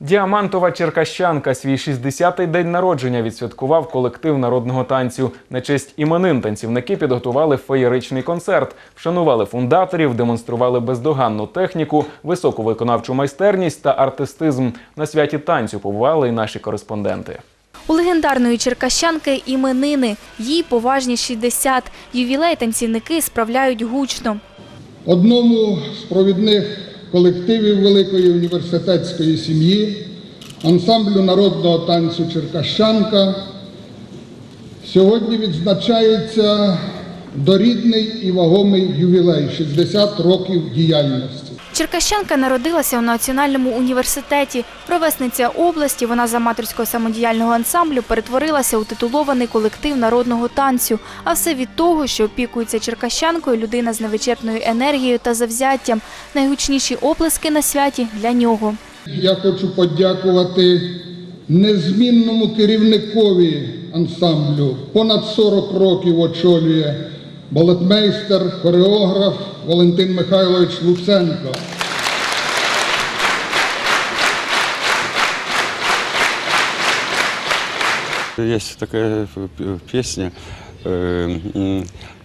Діамантова черкащанка свій 60-й день народження відсвяткував колектив народного танцю. На честь іменин танцівники підготували феєричний концерт, вшанували фундаторів, демонстрували бездоганну техніку, високу виконавчу майстерність та артистизм. На святі танцю побували і наші кореспонденти. У легендарної черкащанки іменини. Їй поважні 60. Ювілей танцівники справляють гучно. одному з провідних колективів Великої університетської сім'ї, ансамблю народного танцю Черкащанка, сьогодні відзначається дорідний і вагомий ювілей 60 років діяльності. Черкащанка народилася у Національному університеті. Провесниця області, вона з аматорського самодіяльного ансамблю перетворилася у титулований колектив народного танцю. А все від того, що опікується черкащанкою людина з невичерпною енергією та завзяттям. Найгучніші оплески на святі для нього. Я хочу подякувати незмінному керівникові ансамблю. Понад 40 років очолює балетмейстер, хореограф Валентин Михайлович Луценко. Есть такая п- песня.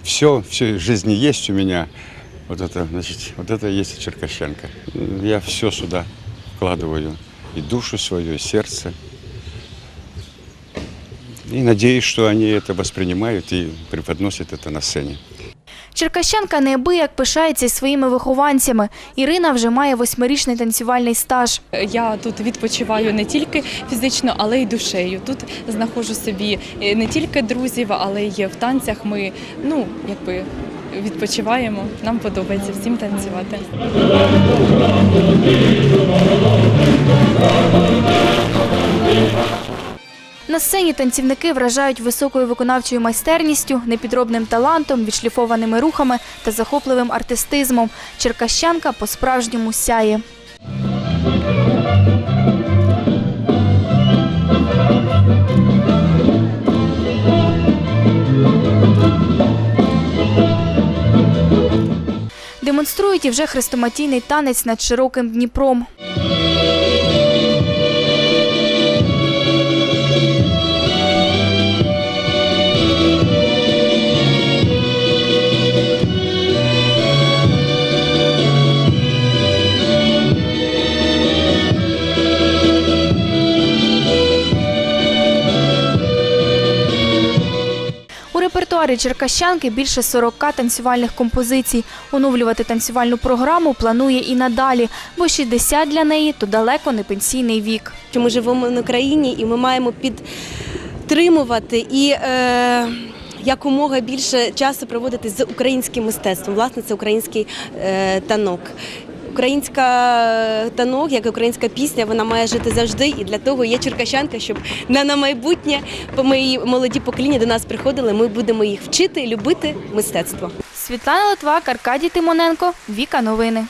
Все, все в жизни есть у меня. Вот это, значит, вот это и есть Черкащенко. Я все сюда вкладываю. И душу свою, и сердце. И надеюсь, что они это воспринимают и преподносят это на сцене. Черкащанка неабияк пишається своїми вихованцями. Ірина вже має восьмирічний танцювальний стаж. Я тут відпочиваю не тільки фізично, але й душею. Тут знаходжу собі е, не тільки друзів, але й в танцях. Ми ну якби відпочиваємо. Нам подобається всім танцювати. На сцені танцівники вражають високою виконавчою майстерністю, непідробним талантом, відшліфованими рухами та захопливим артистизмом. Черкащанка по-справжньому сяє. Демонструють і вже хрестоматійний танець над широким Дніпром. Репертуарі черкащанки більше 40 танцювальних композицій. Оновлювати танцювальну програму планує і надалі, бо 60 для неї то далеко не пенсійний вік. ми живемо на країні і ми маємо підтримувати і е, якомога більше часу проводити з українським мистецтвом. Власне, це український е, танок. Українська е, танок, як і українська пісня, вона має жити завжди. І для того є черкащанка, щоб на, на майбутнє мої молоді покоління до нас приходили. Ми будемо їх вчити, любити мистецтво. Світлана Литвак, Аркадій Тимоненко, Віка Новини.